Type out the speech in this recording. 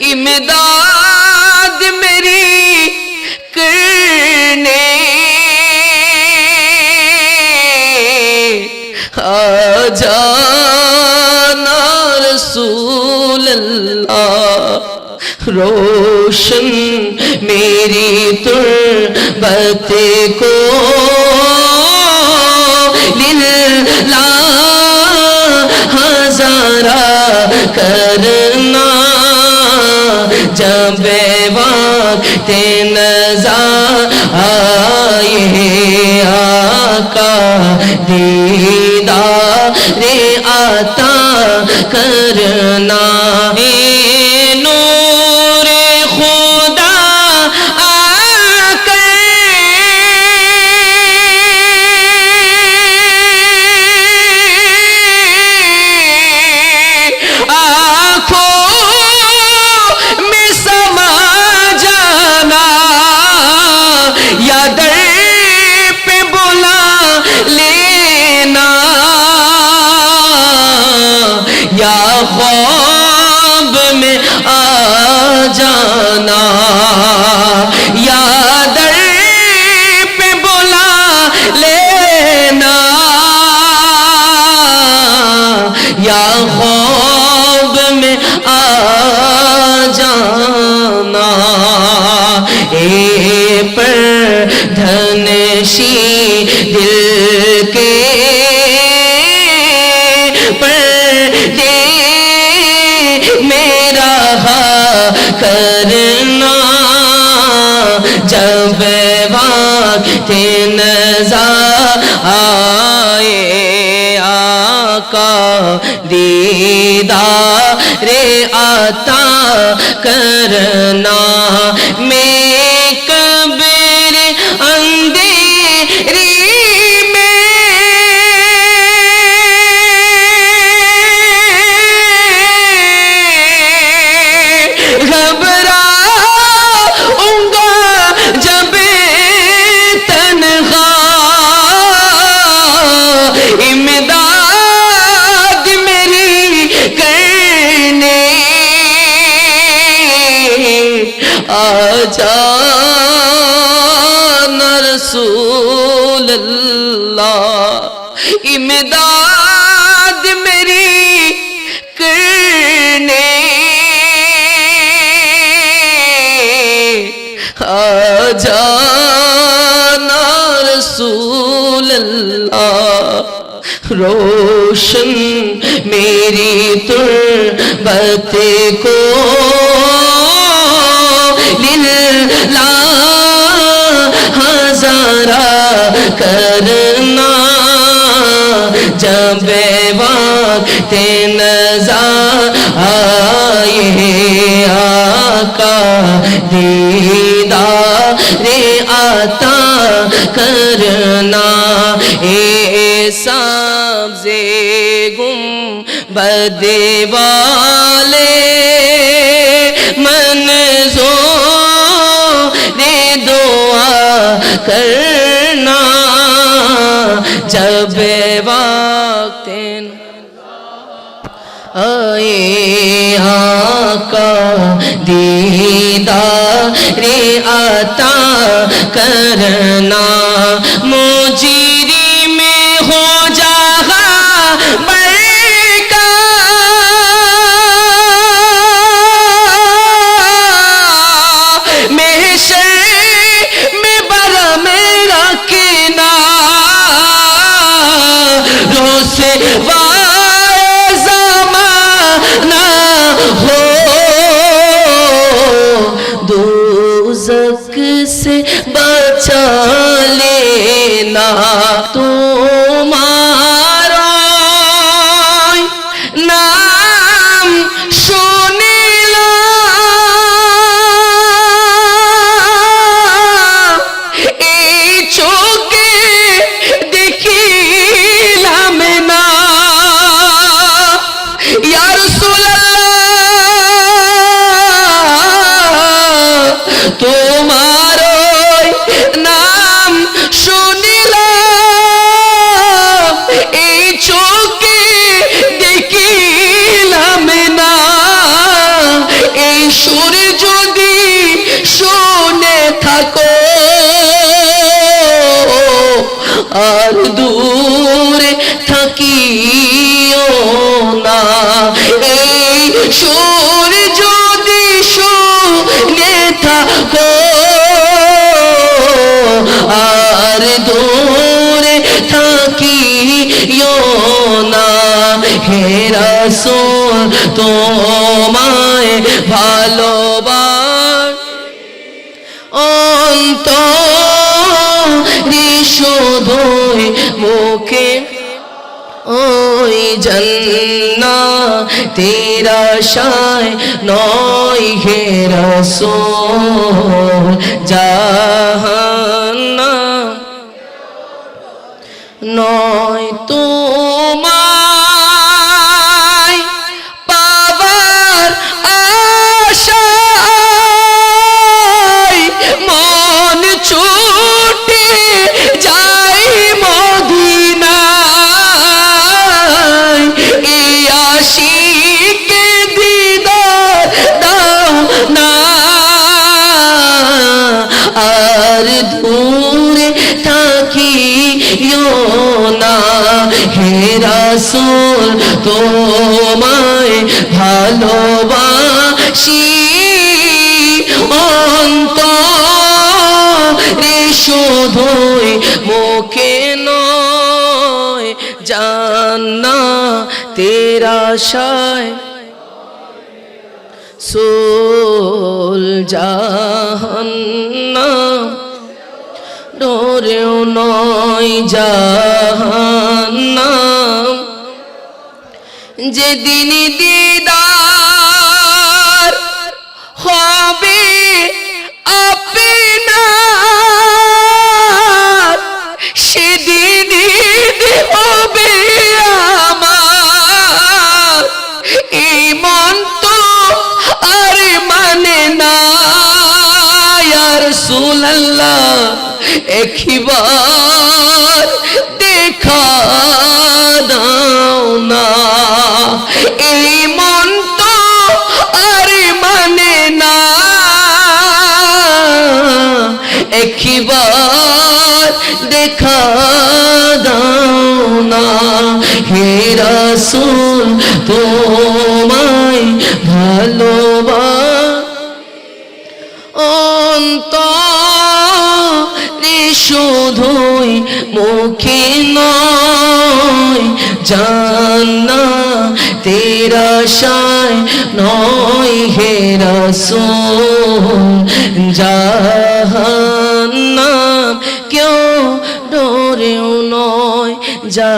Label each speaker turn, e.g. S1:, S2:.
S1: امداد میری کرنے۔ آ جانا رسول اللہ روشن میری تربت کو۔ للہ ہزارہ کرنے وقت نظا آئے آقا دیدار آتا کرنا ہے۔ کے نظر آئے آقا رے آتا کرنا اللہ امداد میری کرنے آ جانا رسول اللہ روشن میری تربت کو للہ ہزارہ کرنا۔ جب وقت نظا آئے آقا دیدار عطا کرنا۔ اے سبز گم بدے والے، منظور دعا کر আয়ে আকা দিদা রে আতা করনা মুজিরি से बचा लेना। আর দূরে থাকিও না। এই সুর যদি শুনে থাকো, আর দূরে থাকিও না। হে রাসূল, তোমায় ভালোবাস মুখে ওই জন্না তেরা শায় নয় হে রসো জাহান্না হে রাসূল তোমায় ভালোবাসি। অন্তরে শুধুই মুখে নয় জান্না তেরা শায় সোল জাহান্নাম ডোরেও নয় জাহান্নাম। যেদিন দিদার একবার দেখা দাও না। এই মন তো আর মানে না। একবার দেখা দাও না। হে রাসূল, তোমায় ভালোবাস শুধুই মুখে নয় জানা তেরা শায় নয় হে রসুল জাহান্না কেউ ডোরেও নয় যা